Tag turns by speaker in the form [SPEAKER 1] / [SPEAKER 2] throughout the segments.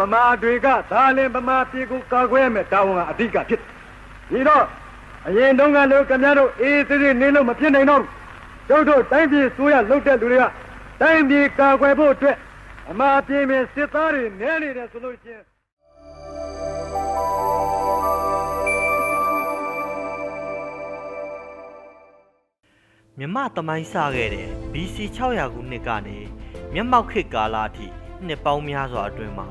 [SPEAKER 1] ကျုပ်တို့ဗမာတွေကဒါလင်ဗမာပြည်ကိုကာကွယ်ရမယ်တာဝန်ကအဓိကဖြစ်တယ်ဒီတော့အရင်တုန်းကလို့ခင်ဗျားတို့အေးသေးသေးနေလို့မဖြစ်နိုင်တော့ဘူးကျုပ်တို့တိုင်းပြည်ဆိုရလှုပ်တဲ့လူတွေကတိုင်းပြည်ကာကွယ်ဖို့အတွက်ဗမာပြည်မှာစစ်သားတွေနဲနေတယ်ဆိုလို့ချင်း
[SPEAKER 2] မြမသမိုင်းစခဲ့တဲ့ BC 600ခုနှစ်ကနေမျက်မှောက်ခေတ်ကာလအထိနှစ်ပေါင်းများစွာအတွင်းမှာ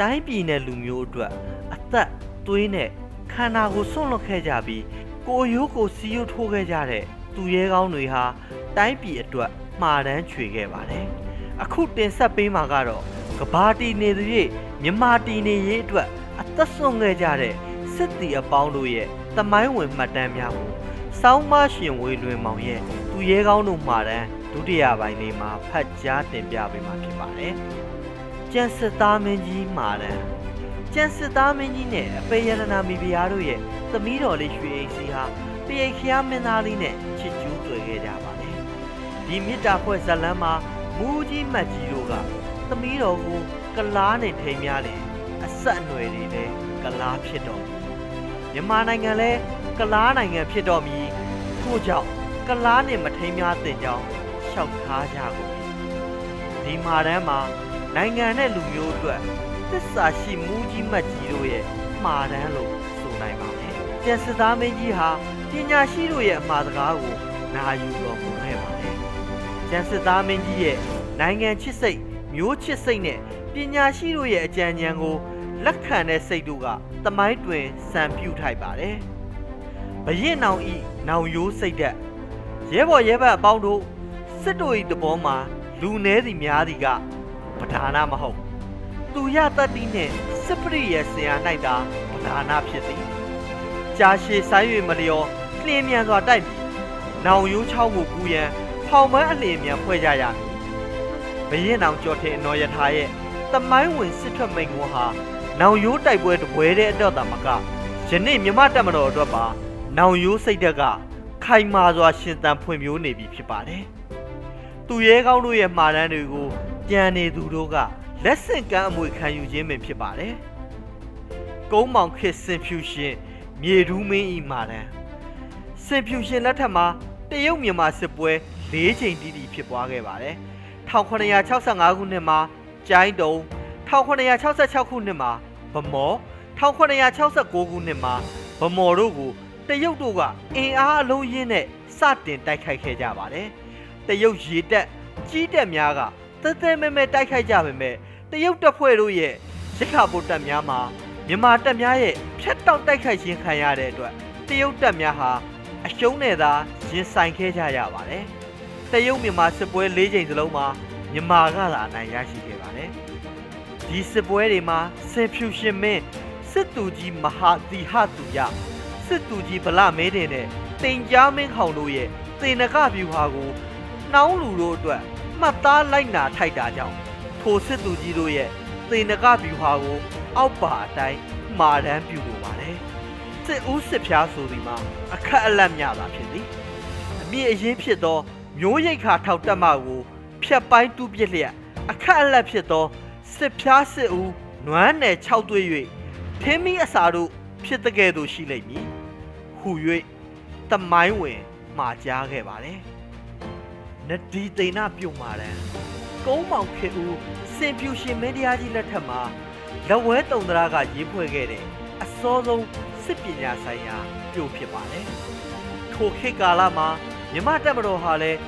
[SPEAKER 2] တိုင်းပြည်နယ်လူမျိုးအတွက်အသက်သွေးနဲ့ခန္ဓာကိုယ်ဆွန့်လွတ်ခဲ့ကြပြီးကိုယ်ရိုးကိုစီးရုပ်ထိုးခဲ့ကြတဲ့သူရဲကောင်းတွေဟာတိုင်းပြည်အတွက်မှားတမ်းချွေခဲ့ပါတယ်။အခုတင်ဆက်ပေးမှာကတော့ကဘာတီနေသူ၍မြမတီနေရေးအတွက်အသက်ဆွန့်ခဲ့ကြတဲ့စစ်တီအပေါင်းတို့ရဲ့သမိုင်းဝင်မှတ်တမ်းများကိုစောင်းမရှင်ဝေလွင်မောင်ရဲ့သူရဲကောင်းတို့မှာတန်းဒုတိယပိုင်းလေးမှာဖတ်ကြားတင်ပြပေးမှာဖြစ်ပါတယ်။ ကျန်စစ်သားမင်းကြီးမှာတန်းကျန်စစ်သားမင်းကြီးနဲ့အပေရတနာမိဖုရားတို့ရဲ့သမီးတော်လေးရွှေအိမ်စီဟာတရိတ်ခရားမင်းသားလေးနဲ့ချစ်ကျူးတွေ့ခဲ့ကြပါတယ်။ဒီမြစ်တာဖွဲ့ဇက်လန်းမှာမူကြီးမတ်ကြီးတို့ကသမီးတော်ကိုကလားနဲ့ထိန်များတယ်အဆက်အနွယ်တွေလည်းကလားဖြစ်တော်မူမြန်မာနိုင်ငံလဲကလားနိုင်ငံဖြစ်တော်မူထို့ကြောင့်ကလားနဲ့မထိန်များတင်ကြောင်းလျှောက်ထားကြကုန်ပြီဒီမှာတန်းမှာ နိုင်ငံနဲ့လူမျိုးအတွက်သစ္စာရှိမှုကြီးမတ်ကြီးတို့ရဲ့မှားတန်းလို့ဆိုနိုင်ပါမယ်ကျန်စစ်သားမင်းကြီးဟာပညာရှိတို့ရဲ့အမှားစကားကိုနာယူတော်မူခဲ့ပါတယ်ကျန်စစ်သားမင်းကြီးရဲ့နိုင်ငံချစ်စိတ်မျိုးချစ်စိတ်နဲ့ပညာရှိတို့ရဲ့အကြံဉာဏ်ကိုလက်ခံတဲ့စိတ်တို့ကတမိုင်းတွင်စံပြုထိုက်ပါတယ်ဘရင်နောင်ဤနောင်ရိုးစိတ်သက်ရဲဘော်ရဲဘက်အပေါင်းတို့စစ်တို့ဤတဘောမှာလူနည်းစီများသည်က ပဓာနာမဟုတ်သူရတတ်တိနှင့်စစ်ပရိရဲ့ဆရာ၌သာပဓာနာဖြစ်သည်ကြာရှည်ဆိုင်၍မလျော်လျင်မြန်စွာတိုက်ပြီးနောင်ရိုးချောင်းကိုကူးရန်ဖောင်မန်းအလျင်မြန်ဖွဲ့ကြရမည်ဘရင်နောင်ကြော်ထင်အနော်ယထာရဲ့တမိုင်းဝင်စစ်ထွက်မိန်ကွန်းဟာနောင်ရိုးတိုက်ပွဲတပွဲတဲ့အတွက်သာမကယနေ့မြမတက်မတော်အတွက်ပါနောင်ရိုးစိတ်ဓာတ်ကခိုင်မာစွာရှင်သန်ဖွံ့ဖြိုးနေပြီဖြစ်ပါတယ်။သူရဲကောင်းတို့ရဲ့မှားတမ်းတွေကို ကြံနေသူတို့ကလက်ဆင့်ကမ်းအမွေခံယူခြင်းပင်ဖြစ်ပါတယ်။ကုန်းမောင်ခစ်စင်ဖြူရှင်မြေဒူးမင်းဤမှာတမ်းစင်ဖြူရှင်လက်ထက်မှာတရုတ်မြန်မာစစ်ပွဲ၄ချိန်တိတိဖြစ်ပွားခဲ့ပါတယ်။1965ခုနှစ်မှာကျိုင်းတုံ1966ခုနှစ်မှာဗမော်1969ခုနှစ်မှာဗမော်တို့ကိုတရုတ်တို့ကအင်အားအလုံးရင်းနဲ့စတင်တိုက်ခိုက်ခဲ့ကြပါတယ်။တရုတ်ရေတပ်ကြီးတပ်များက သဲသဲမဲမဲတိုက်ခိုက်ကြပေမဲ့တရုတ်တပ်ဖွဲ့တို့ရဲ့ရခဗုဒ္ဓတပ်များမှာမြန်မာတပ်များရဲ့ဖျက်တောက်တိုက်ခိုက်ခြင်းခံရတဲ့အတွက်တရုတ်တပ်များဟာအရှုံးနဲ့သာရင်ဆိုင်ခဲ့ကြရပါတယ်။တရုတ်မြန်မာစစ်ပွဲ၄ချိန်စလုံးမှာမြန်မာကသာအနိုင်ရရှိခဲ့ပါတယ်။ဒီစစ်ပွဲတွေမှာဆင်ဖြူရှင်မင်းစစ်သူကြီးမဟာသီဟသူရစစ်သူကြီးဗလမဲတင်တဲ့တင်ကြားမင်းခေါင်တို့ရဲ့သေနကဗျူဟာကိုနှောင်းလူတို့အတွက် မှတ်သားလိုက်နာထိုက်တာကြောင့်ထိုစစ်သူကြီးတို့ရဲ့သေနကဗျူဟာကို အောက်ပါအတိုင်းမှာတမ်းပြုလိုပါတယ်စစ်ဦးစစ်ဖျားဆိုဒီမှာအခက်အလက်များတာဖြစ်သည်အမြင့်အရင်ဖြစ်သောမျိုးရိတ်ခါထောက်တက်မှကိုဖြတ်ပိုင်းတူးပစ်လျက်အခက်အလက်ဖြစ်သောစစ်ဖျားစစ်ဦးနွမ်းနယ်6တွေ့၍ထင်းမီအစာတို့ဖြစ်တဲ့ကဲ့သို့ရှိလိမ့်မည်ဟူ၍တမိုင်းဝင်မှာကြားခဲ့ပါတယ်။ နဒီသိဏပြုတ်မာတန်းကုန်းမောင်ခေဦးစင်ဖြူရှင်မင်းတရားကြီးလက်ထက်မှာလက်ဝဲတုံတရာကရေးဖွဲ့ခဲ့တဲ့အစောဆုံးစစ်ပညာဆိုင်ရာပြုတ်ဖြစ်ပါတယ်။ထိုခေတ်ကာလမှာမြမတက်မတော်ဟာလည်း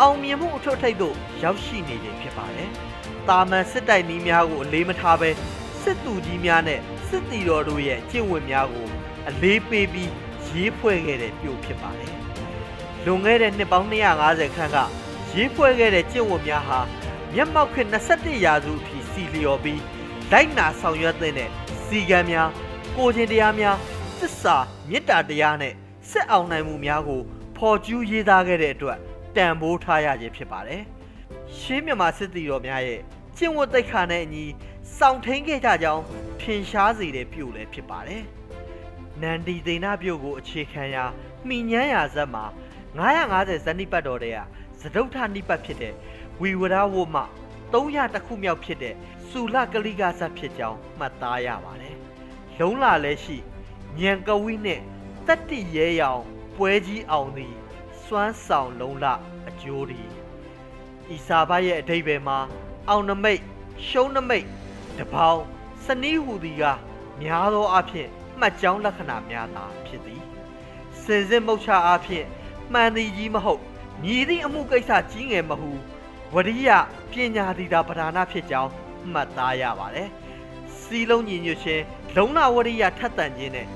[SPEAKER 2] အောင်မြင်မှုအထွတ်ထိပ်သို့ရောက်ရှိနေခြင်းဖြစ်ပါတယ်။တာမန်စစ်တိုက်နည်းများကိုအလေးမထားဘဲစစ်သူကြီးများနဲ့စစ်တီတော်တို့ရဲ့ကျင့်ဝတ်များကိုအလေးပေးပြီးရေးဖွဲ့ခဲ့တဲ့ပြုတ်ဖြစ်ပါတယ်။ လွန်ခဲ့တဲ့နှစ်ပေါင်း250ခန့်ကရေးဖွဲ့ခဲ့တဲ့ကျင့်ဝတ်များဟာမျက်မှောက်ခေတ်21ရာစုအထိစီလျော်ပြီးလိုက်နာဆောင်ရွက်တဲ့စီကံများကိုချင်းတရားများသစ္စာမေတ္တာတရားနဲ့စစ်အောင်နိုင်မှုများကိုဖော်ကျူးရေးသားခဲ့တဲ့အတွက်တန်ဖိုးထားရခြင်းဖြစ်ပါတယ်။ရှင်းမြမာစစ်တီတော်များရဲ့ကျင့်ဝတ်သိက္ခာနဲ့အညီစောင့်ထိန်ခဲ့ကြကြောင်းထင်ရှားစေတဲ့ပြုလည်းဖြစ်ပါတယ်။နန္ဒီသိဏပြုတ်ကိုအခြေခံရာမိညမ်းရာဇက်မှာ 950ဇန်နိပတ်တော်တဲ့ကသဒုဋ္ဌနိပတ်ဖြစ်တဲ့ဝီဝရဝမ300တစ်ခုမြောက်ဖြစ်တဲ့စူလကလိကဇတ်ဖြစ်ကြောင်းမှတ်သားရပါတယ်။လုံလာလည်းရှိညံကဝိနဲ့တက်တိရဲရောင်ပွဲကြီးအောင်သည်စွမ်းဆောင်လုံလအကျိုးဒီဤစာဘရဲ့အဓိပ္ပာယ်မှာအောင်နမိတ်ရှုံးနမိတ်တပေါင်းစနီးဟူသည်ကများသောအားဖြင့်မှတ်ကြောင်းလက္ခဏာများသာဖြစ်သည်စင်စစ်မုတ်ချအားဖြင့် မှန်သည်ကြီးမဟုတ်မြည်သည့်အမှုကိစ္စကြီးငယ်မဟုဝရိယပညာသည်သာပဓာနာဖြစ်ကြောင်းမှတ်သားရပါတယ်စီလုံးညီညွတ်ခြင်းလုံလဝရိယထက်သန်ခြင်းနဲ့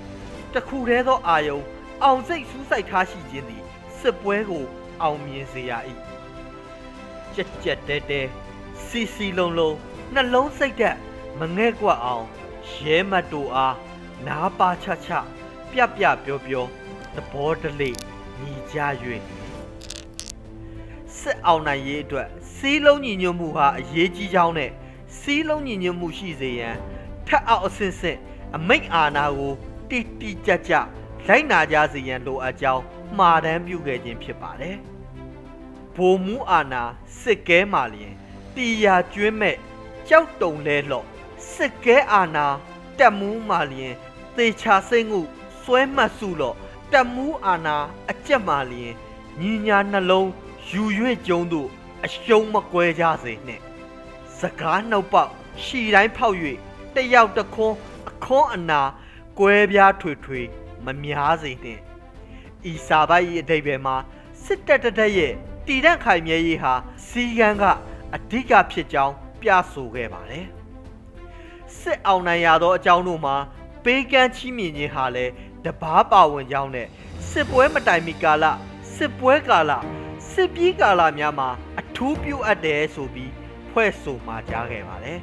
[SPEAKER 2] တခုတည်းသောအာယုံအောင်စိတ်စူးစိုက်ထားရှိခြင်းသည်စစ်ပွဲကို အောင်မြင်စေရ၏ကြက်ကြက်တဲတဲစီစီလုံးလုံးနှလုံးစိတ်သက်မငဲ့ကွက်အောင်ရဲမတ်တူအားနားပါချချပြပြပြောပြောသဘောတလေ ညီကြ၍စစ်အောင်နိုင်ရေးအတွက်စီးလုံးညီညွတ်မှုဟာအရေးကြီးကြောင်းနဲ့စီးလုံးညီညွတ်မှုရှိစေရန်ထက်အောက်အဆင့်ဆင့်အမိတ်အာဏာကိုတိတိကျကျလိုက်နာကြစေရန်လိုအပ်ကြောင်းမှားတမ်းပြုခဲ့ခြင်းဖြစ်ပါတယ်။ဗိုလ်မှူးအာဏာစစ်ကဲမှလျင်တီယာကျွင်းမဲ့ကြောက်တုံလဲလော့စစ်ကဲအာဏာတက်မူးမှလျင်သေချာစိတ်ငုစွဲမှတ်စုလော့ တက်မူးအာဏာအကြက်မှလျင်ညီညာနှလုံးယူ၍ကျုံတို့အရှုံးမကွဲကြစေနှင့်စကားနှုတ်ပေါက်ရှီတိုင်းဖောက်၍တယောက်တစ်ခွန်းအခွန်းအနာကွဲပြားထွေထွေမများစေနှင့်ဤစာပိုက်၏အဓိပ္ပာယ်မှာစစ်တပ်တစ်တက်ရဲ့တည်တံ့ခိုင်မြဲရေးဟာစီကံကအဓိကဖြစ်ကြောင်းပြဆိုခဲ့ပါတယ်စစ်အောင်နိုင်ရသောအကြောင်းတို့မှာပေးကမ်းချီးမြှင့်ခြင်းဟာလည်း တဘာပါဝင်ကြောင်းနဲ့စစ်ပွဲမတိုင်မီကာလစစ်ပွဲကာလစစ်ပြီးကာလများမှာအထူးပြုအပ်တယ်ဆိုပြီးဖွဲ့ဆိုမှာကြားခဲ့ပါတယ်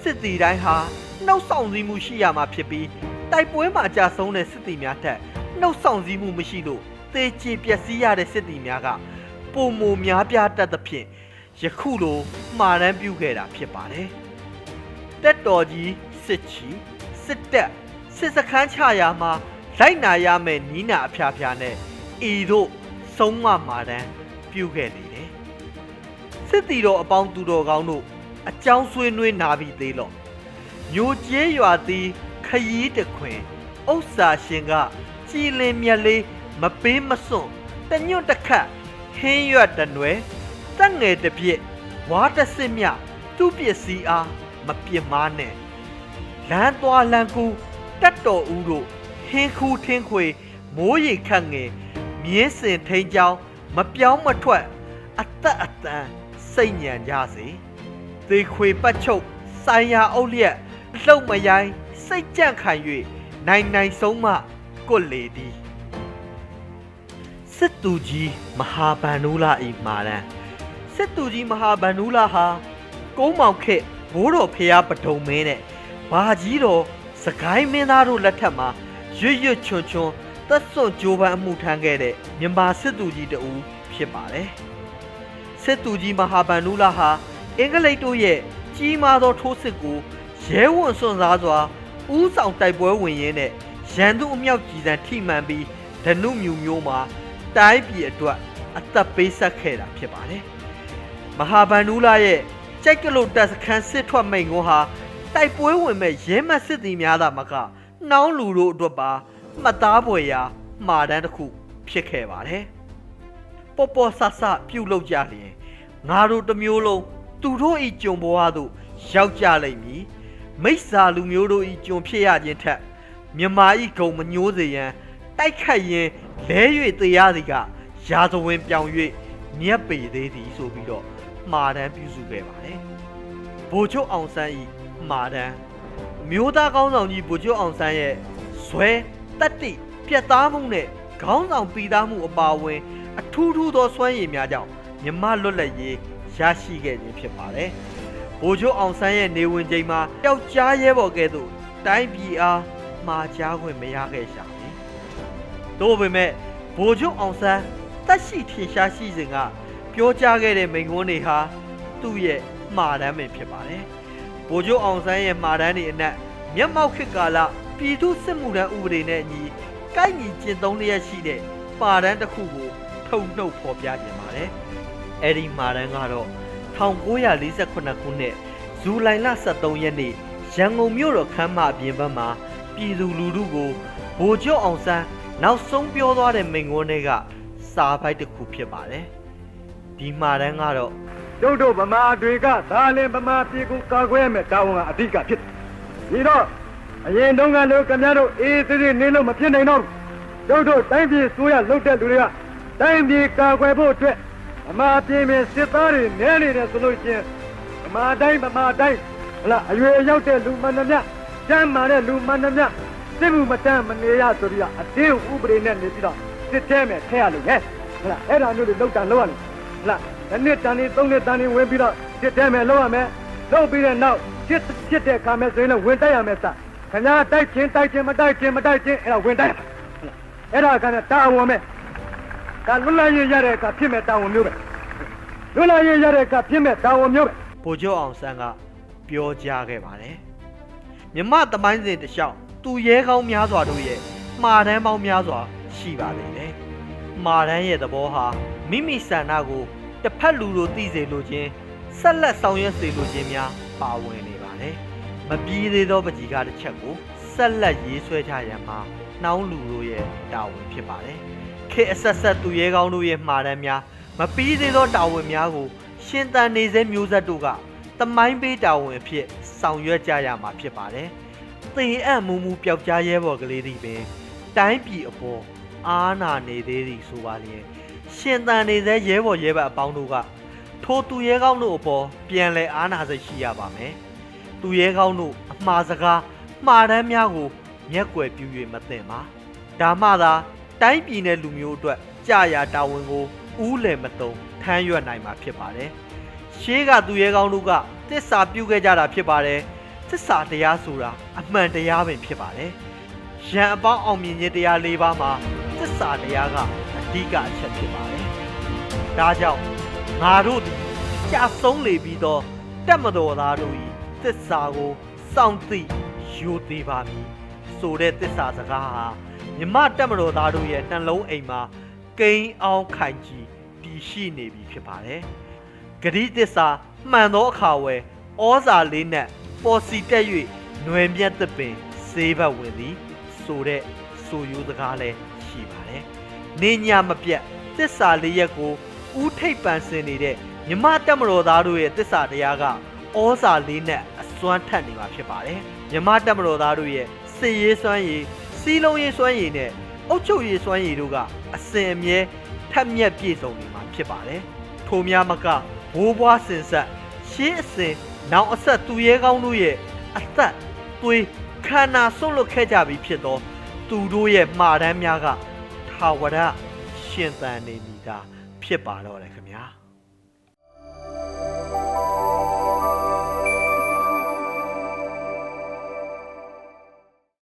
[SPEAKER 2] စစ်တီတိုင်းဟာနှုတ်ဆောင်စည်းမှုရှိရမှာဖြစ်ပြီးတိုက်ပွဲမှာကြာဆုံးတဲ့စစ်တီများထက်နှုတ်ဆောင်စည်းမှုမရှိလို့သေချေပျက်စီးရတဲ့စစ်တီများကပုံမများပြားတတ်သဖြင့်ယခုလိုမှားတမ်းပြုခဲ့တာဖြစ်ပါတယ်တက်တော်ကြီးစစ်ချီစစ်တက် စစ်စခန်းချရာမှာလိုက်နာရမယ့်နီးနာအဖျားဖျားနဲ့ဤတို့ဆုံးမမှာတမ်းပြုခဲ့လေတယ်စစ်တီတော်အပေါင်းသူတော်ကောင်းတို့အကြောင်းဆွေးနွေးနာပြီးသေးလော့ညိုကျဲရွာသည်ခရီးတခွင်ဥစ္စာရှင်ကကြည်လင်မြက်လေးမပေးမစွန့်တညွတ်တစ်ခတ်ဟင်းရွက်တနွယ်တက်ငယ်တစ်ပြစ်ဝါတစစ်မြသူ့ပစ္စည်းအားမပြစ်မားနဲ့လမ်းသွားလမ်းကူ တက်တော်ဦးတို့ဟင်းခူးထင်းခွေမိုးရိခတ်ငယ်မြင်းစင်ထိန်ချောင်းမပြောင်းမထွက်အသက်အတန်စိတ်ညံကြစေသေခွေပတ်ချုပ်ဆိုင်ရာအုပ်လျက်လှုပ်မရိုင်းစိတ်ကြန့်ခံ၍နိုင်နိုင်ဆုံးမှကွတ်လေသည်စစ်သူကြီးမဟာဗန္ဓုလဤမာရန်စစ်သူကြီးမဟာဗန္ဓုလဟာကုန်းမောင်ခက်ဘိုးတော်ဖျားပဒုံမင်းနဲ့ဘာကြီးတော် စကိုင်းမင်းသားတို့လက်ထက်မှာရွတ်ရွတ်ချွန်ချွန်သက်စွန့်ကြိုးပမ်းအမှုထမ်းခဲ့တဲ့မြန်မာစစ်သူကြီးတဦးဖြစ်ပါတယ်စစ်သူကြီးမဟာဗန္ဓုလဟာအင်္ဂလိပ်တို့ရဲ့ကြီးမားသောထိုးစစ်ကိုရဲဝံစွန့်စားစွာဥဆောင်တိုက်ပွဲဝင်ရင်းနဲ့ရန်သူအမြောက်ကြီးစံထိမှန်ပြီးဓနုမြူမျိုးမှာတိုင်းပြည်အတွက်အသက်ပေးဆက်ခဲ့တာဖြစ်ပါတယ်။မဟာဗန္ဓုလရဲ့ကြိုက်ကလုတ်တပ်စခန်းစစ်ထွက်မိန်ကွန်းဟာ တိုက်ပွဲဝင်မဲ့ရဲမတ်စစ်သည်များသာမကနှောင်းလူတို့အတွက်ပါမှတ်သားဖွယ်ရာမှားတမ်းတစ်ခုဖြစ်ခဲ့ပါတယ်။ပေါ်ပေါ်ဆဆပြုတ်လောက်ကြလျင်ငါတို့တစ်မျိုးလုံးသူတို့ဤကြုံဘဝသို့ရောက်ကြလိမ့်မည်မိစ္ဆာလူမျိုးတို့ဤကြုံဖြစ်ရခြင်းထက်မြမာဤဂုံမညိုးစေရန်တိုက်ခတ်ရင်လဲ၍တရားစီကရာဇဝင်ပြောင်၍မြက်ပေသေးသည်ဆိုပြီးတော့မှားတမ်းပြုစုခဲ့ပါတယ်ဗိုလ်ချုပ်အောင်ဆန်းဤ မှားတမ်းမျိုးသားကောင်းဆောင်ကြီးဗိုလ်ချုပ်အောင်ဆန်းရဲ့ဇွဲတက်တိပြတ်သားမှုနဲ့ခေါင်းဆောင်ပီသားမှုအပါအဝင် အထူးထူးသောစွမ်းရည်များကြောင့်မြမလွတ်လပ်ရေးရရှိခဲ့ခြင်းဖြစ်ပါတယ်။ဗိုလ်ချုပ်အောင်ဆန်းရဲ့နေဝင်ချိန်မှာယောက်ျားရဲဘော်ကဲ့သို့တိုင်းပြည်အားမှားကြားခွင့်မရခဲ့ရှာဘူး။သို့ပေမဲ့ဗိုလ်ချုပ်အောင်ဆန်းတက်ရှိထင်ရှားရှိစဉ်ကပြောကြားခဲ့တဲ့မိန့်ခွန်းတွေဟာသူ့ရဲ့မှားတမ်းပဲဖြစ်ပါတယ်။ ဗိုလ်ချုပ်အောင်ဆန်းရဲ့မှားတမ်းတွေအနက်မျက်မှောက်ခေတ်ကာလပြည်သူစစ်မှုထမ်းဥပဒေနဲ့အညီကိုက်ညီကျင့်သုံးလျက်ရှိတဲ့ပါတန်းတစ်ခုကိုထုံနှုတ်ဖော်ပြခြင်းပါတယ်။အဲ့ဒီမှာတန်းကတော့1948ခုနှစ်ဇူလိုင်လ23ရက်နေ့ရန်ကုန်မြို့တော်ခမ်းမအပြင်ဘက်မှာပြည်သူလူထုကိုဗိုလ်ချုပ်အောင်ဆန်းနောက်ဆုံးပြောသွားတဲ့မိန့်ခွန်းတွေကစာပိုက်တစ်ခုဖြစ်ပါတယ်ဒီမှာတန်းကတော့
[SPEAKER 1] ကျုပ်တို့ဗမာတွေကဒါလင်ဗမာပြည်ကိုကာကွယ်ရမယ်တာဝန်ကအဓိကဖြစ်တယ်ဒီတော့အရင်တုန်းကလို့ခင်ဗျားတို့အေးသေးသေးနေလို့မဖြစ်နိုင်တော့ဘူးကျုပ်တို့တိုင်းပြည်ဆိုးရလှုပ်တဲ့လူတွေကတိုင်းပြည်ကာကွယ်ဖို့အတွက်ဗမာပြည်မြေစစ်သားတွေနဲနေတယ်ဆိုလို့ချင်းဗမာတိုင်းဗမာတိုင်းဟလာအရွယ်ရောက်တဲ့လူမှန်သမျှကျမ်းမာတဲ့လူမှန်သမျှစစ်မှုမတမ်းမနေရဆိုပြီးတော့အတင်းဥပဒေနဲ့နေပြီးတော့စစ်ထဲမဲ့ထဲရလို့လေဟလာအဲ့ဒါမျိုးတွေလောက်တာလောက်ရလို့ဟလာ တစ်နှစ်တန်နေသုံးနှစ်တန်နေဝင်ပြီးတော့စစ်ထဲမဲ့လောက်ရမယ်လောက်ပြီးတဲ့နောက်စစ်စစ်တဲ့ခါမဲ့ဆိုရင်လည်းဝင်တိုက်ရမယ်စခင်ဗျားတိုက်ချင်းတိုက်ချင်းမတိုက်ချင်းမတိုက်ချင်းအဲ့ဒါဝင်တိုက်ရမယ်အဲ့ဒါကလည်းတာဝန်မဲ့ဒါလွတ်လပ်ရေးရတဲ့အခါဖြစ်မဲ့တာဝန်မျိုးပဲလွတ်လပ်ရေးရတဲ့အခါဖြစ်မဲ့တာဝန်မျိုးပဲ
[SPEAKER 2] ဗိုလ်ချုပ်အောင်ဆန်းကပြောကြားခဲ့ပါတယ်မြမသမိုင်းစဉ်တစ်လျှောက်သူရဲကောင်းများစွာတို့ရဲ့မှားတမ်းပေါင်းများစွာရှိပါသေးတယ်မှားတမ်းရဲ့သဘောဟာမိမိဆန္ဒကို တစ်ဖက်လူတို့သိစေလိုခြင်းဆက်လက်ဆောင်ရွက်စေလိုခြင်းများပါဝင်နေပါတယ်မပြီးသေးသောပကြီးကားတစ်ချက်ကိုဆက်လက်ရေးဆွဲချရန်မှာနှောင်းလူတို့ရဲ့တာဝန်ဖြစ်ပါတယ်ခေတ်အဆက်ဆက်သူရဲကောင်းတို့ရဲ့မှားတမ်းများမပြီးသေးသောတာဝန်များကိုရှင်တန်နေစေမျိုးဆက်တို့ကတမိုင်းပေးတာဝန်အဖြစ်ဆောင်ရွက်ကြရမှာဖြစ်ပါတယ်။သေအံ့မူမူပျောက်ကြားရဲဘော်ကလေးတွေပင်တိုင်းပြည်အပေါ်အာနာနေသေးသည်ဆိုပါလျင် ရှင်တန်နေစေရဲဘော်ရဲဘက်အပေါင်းတို့ကထိုသူရဲကောင်းတို့အပေါ်ပြန်လဲအာနာစိတ်ရှိရပါမယ်။သူရဲကောင်းတို့အမှားစကားမှားတမ်းများကိုမျက်ကွယ်ပြု၍မသိပါ။ဒါမှသာတိုင်းပြည်နယ်လူမျိုးအတွက်ကြာရာတာဝန်ကိုဦးလယ်မတုံထမ်းရွက်နိုင်မှာဖြစ်ပါတယ်။ရှေးကသူရဲကောင်းတို့ကတစ္ဆာပြုခဲ့ကြတာဖြစ်ပါတယ်။တစ္ဆာတရားဆိုတာအမှန်တရားပင်ဖြစ်ပါတယ်။ရန်အပေါင်းအောင်မြင်ခြင်းတရား၄ပါးမှာတစ္ဆာတရားကအ ဓိကအချက်ဖြစ်ပါတယ်။ဒါကြောင့်ငါတို့သည်ကြာဆုံးလေပြီးသောတက်မတော်သားတို့၏တစ္ဆာကိုစောင့်သိယူသေးပါမည်ဆိုတဲ့တစ္ဆာစကားဟာမြမတက်မတော်သားတို့ရဲ့နှလုံးအိမ်မှာကိန်းအောင်ခိုင်ကြီးတည်ရှိနေပြီဖြစ်ပါတယ်။ဂရိတစ္ဆာမှန်သောအခါဝယ်ဩဇာလေးနဲ့ပေါ်စီတက်၍ຫນွယ်မြတ်သပင်စေးဘတ်ဝင်သည်ဆိုတဲ့ဆိုယူစကားလည်းရှိပါတယ်။ နေညာမပြတ်တစ္ဆာလေးရက်ကိုဥထိပ်ပန်ဆင်နေတဲ့မြမတက်မတော်သားတို့ရဲ့တစ္ဆာတရားကဩဇာလေးနဲ့အစွမ်းထက်နေမှာဖြစ်ပါတယ်။မြမတက်မတော်သားတို့ရဲ့စေရေးစွမ်းရည်စီးလုံးရေးစွမ်းရည်နဲ့အုတ်ချုပ်ရေးစွမ်းရည်တို့ကအစင်အမြဲထက်မြက်ပြည့်စုံနေမှာဖြစ်ပါတယ်။ထိုများမကဘိုးဘွားစင်ဆက်ရှေးအစဉ်နောက်အဆက်သူရဲကောင်းတို့ရဲ့အသက်သွေးခန္ဓာဆွန့်လွတ်ခဲ့ကြပြီဖြစ်သော သူတို့ရဲ့မှားတမ်းများက ထာဝရရှင်သန်နေမိတာဖြစ်ပါတော့တယ်ခင်ဗျာ။